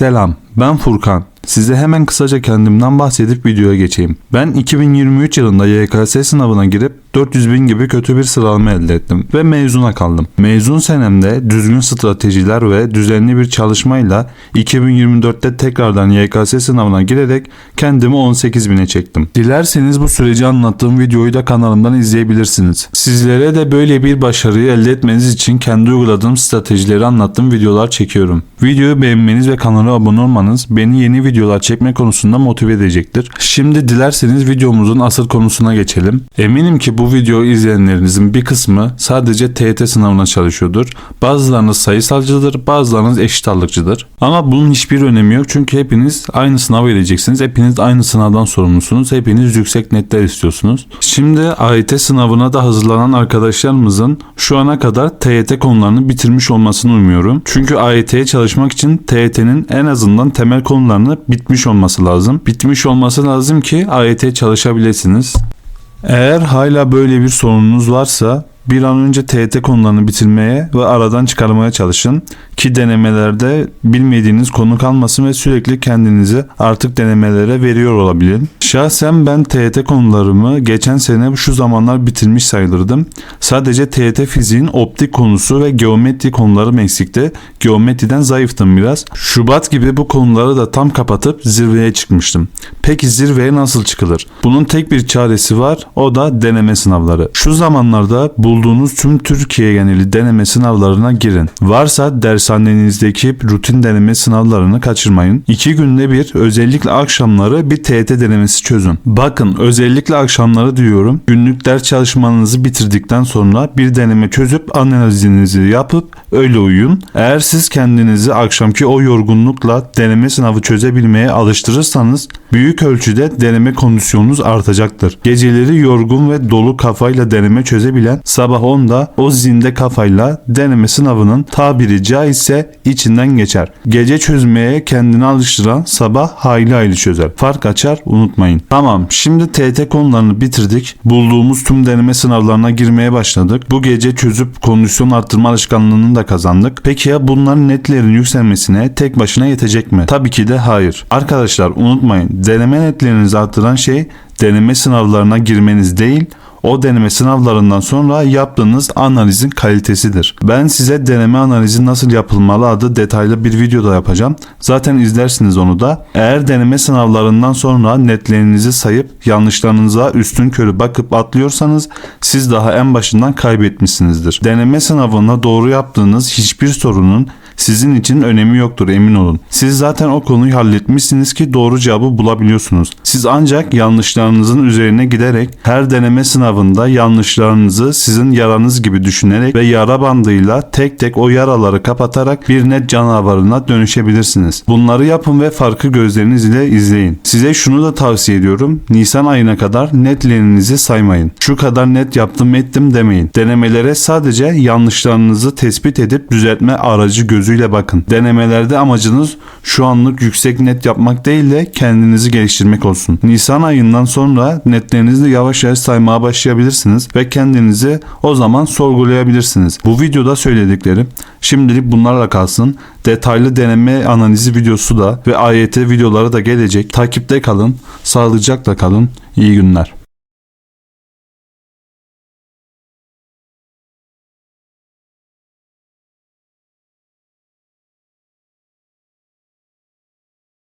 Selam, ben Furkan. Size hemen kısaca kendimden bahsedip videoya geçeyim. Ben 2023 yılında YKS sınavına girip 400 bin gibi kötü bir sıralama elde ettim ve mezuna kaldım. Mezun senemde düzgün stratejiler ve düzenli bir çalışmayla 2024'te tekrardan YKS sınavına girerek kendimi 18 bine çektim. Dilerseniz bu süreci anlattığım videoyu da kanalımdan izleyebilirsiniz. Sizlere de böyle bir başarıyı elde etmeniz için kendi uyguladığım stratejileri anlattığım videolar çekiyorum. Videoyu beğenmeniz ve kanala abone olmanız beni yeni videolar çekme konusunda motive edecektir. Şimdi dilerseniz videomuzun asıl konusuna geçelim. Eminim ki bu videoyu izleyenlerinizin bir kısmı sadece TYT sınavına çalışıyordur. Bazılarınız sayısalcıdır, bazılarınız eşit ağırlıkçıdır. Ama bunun hiçbir önemi yok çünkü hepiniz aynı sınava gireceksiniz. Hepiniz aynı sınavdan sorumlusunuz. Hepiniz yüksek netler istiyorsunuz. Şimdi AYT sınavına da hazırlanan arkadaşlarımızın şu ana kadar TYT konularını bitirmiş olmasını umuyorum. Çünkü AYT'ye çalışmak için TYT'nin en azından temel konularını bitmiş olması lazım. Bitmiş olması lazım ki AYT çalışabilirsiniz. Eğer hala böyle bir sorununuz varsa bir an önce TYT konularını bitirmeye ve aradan çıkarmaya çalışın ki denemelerde bilmediğiniz konu kalmasın ve sürekli kendinizi artık denemelere veriyor olabilin. Şahsen ben TYT konularımı geçen sene şu zamanlar bitirmiş sayılırdım. Sadece TYT fiziğin optik konusu ve geometri konularım eksikti. Geometriden zayıftım biraz. Şubat gibi bu konuları da tam kapatıp zirveye çıkmıştım. Peki zirveye nasıl çıkılır? Bunun tek bir çaresi var. O da deneme sınavları. Şu zamanlarda bulduğunuz tüm Türkiye geneli deneme sınavlarına girin. Varsa dershanenizdeki rutin deneme sınavlarını kaçırmayın. İki günde bir özellikle akşamları bir TYT denemesi çözün. Bakın özellikle akşamları diyorum. Günlük ders çalışmanızı bitirdikten sonra bir deneme çözüp analizinizi yapıp öyle uyuyun. Eğer siz kendinizi akşamki o yorgunlukla deneme sınavı çözebilmeye alıştırırsanız büyük ölçüde deneme kondisyonunuz artacaktır. Geceleri yorgun ve dolu kafayla deneme çözebilen sabah 10'da o zinde kafayla deneme sınavının tabiri caizse içinden geçer. Gece çözmeye kendini alıştıran sabah hayli hayli çözer. Fark açar unutmayın. Tamam şimdi TT konularını bitirdik. Bulduğumuz tüm deneme sınavlarına girmeye başladık. Bu gece çözüp kondisyon arttırma alışkanlığını da kazandık. Peki ya bunların netlerin yükselmesine tek başına yetecek mi? Tabii ki de hayır. Arkadaşlar unutmayın deneme netlerinizi arttıran şey deneme sınavlarına girmeniz değil o deneme sınavlarından sonra yaptığınız analizin kalitesidir. Ben size deneme analizi nasıl yapılmalı adı detaylı bir video da yapacağım. Zaten izlersiniz onu da. Eğer deneme sınavlarından sonra netlerinizi sayıp yanlışlarınıza üstün körü bakıp atlıyorsanız siz daha en başından kaybetmişsinizdir. Deneme sınavında doğru yaptığınız hiçbir sorunun sizin için önemi yoktur emin olun. Siz zaten o konuyu halletmişsiniz ki doğru cevabı bulabiliyorsunuz. Siz ancak yanlışlarınızın üzerine giderek her deneme sınavında yanlışlarınızı sizin yaranız gibi düşünerek ve yara bandıyla tek tek o yaraları kapatarak bir net canavarına dönüşebilirsiniz. Bunları yapın ve farkı gözleriniz ile izleyin. Size şunu da tavsiye ediyorum. Nisan ayına kadar netlerinizi saymayın. Şu kadar net yaptım ettim demeyin. Denemelere sadece yanlışlarınızı tespit edip düzeltme aracı gözüyle bakın. Denemelerde amacınız şu anlık yüksek net yapmak değil de kendinizi geliştirmek olsun. Nisan ayından sonra netlerinizi yavaş yavaş saymaya başlayabilirsiniz ve kendinizi o zaman sorgulayabilirsiniz. Bu videoda söylediklerim şimdilik bunlarla kalsın. Detaylı deneme analizi videosu da ve AYT videoları da gelecek. Takipte kalın, sağlıcakla kalın. İyi günler.